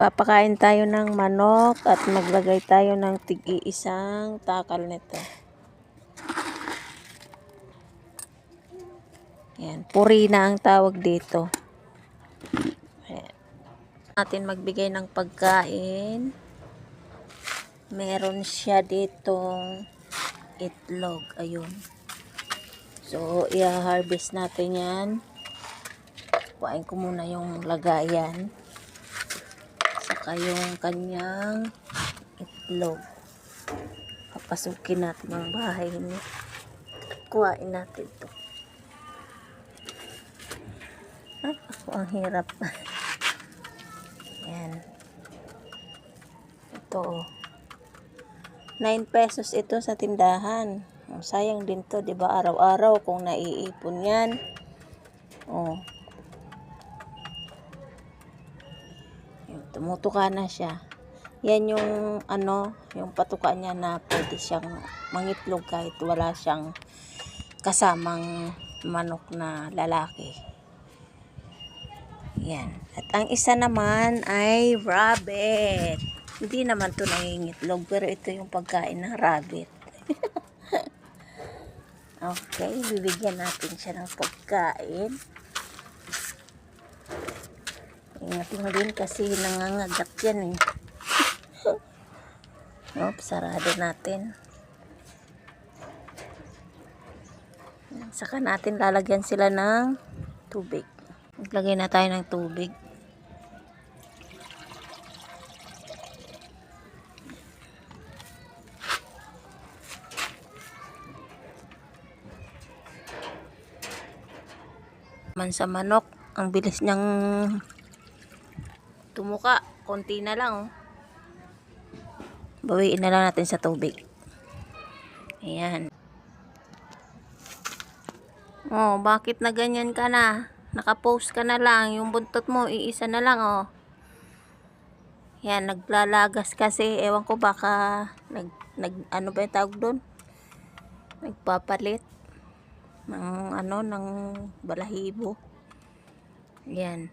Papakain tayo ng manok at maglagay tayo ng tig-iisang takal nito. Yan, purina ang tawag dito. Ayan. Natin magbigay ng pagkain. Meron siya ditong itlog. Ayun. So, i-harvest natin yan. Kuhain ko muna yung lagayan. Saka yung kanyang itlog. Papasukin natin ang bahay niya. Kuhain natin to. Ay, ako ang hirap. Yan. Ito. oh. 9 pesos ito sa tindahan. Oh, sayang din to, 'di ba? Araw-araw kung naiipon 'yan. Oh. Tumutuka na siya. Yan yung ano, yung patuka niya na pwede siyang mangitlog kahit wala siyang kasamang manok na lalaki. Yan. At ang isa naman ay rabbit. Hindi naman to nangingitlog pero ito yung pagkain ng rabbit. okay, bibigyan natin siya ng pagkain. Ingatin mo din kasi nangangagat yan eh. Oops, sarado natin. Saka natin lalagyan sila ng tubig. Maglagay na tayo ng tubig. Man sa manok, ang bilis niyang tumuka. Konti na lang. Oh. Bawiin na lang natin sa tubig. Ayan. Oh, bakit na ganyan ka na? Nakapost ka na lang. Yung buntot mo, iisa na lang, oh. Yan, naglalagas kasi. Ewan ko baka, nag, nag, ano ba yung tawag doon? Nagpapalit ng, ano, ng balahibo. Yan.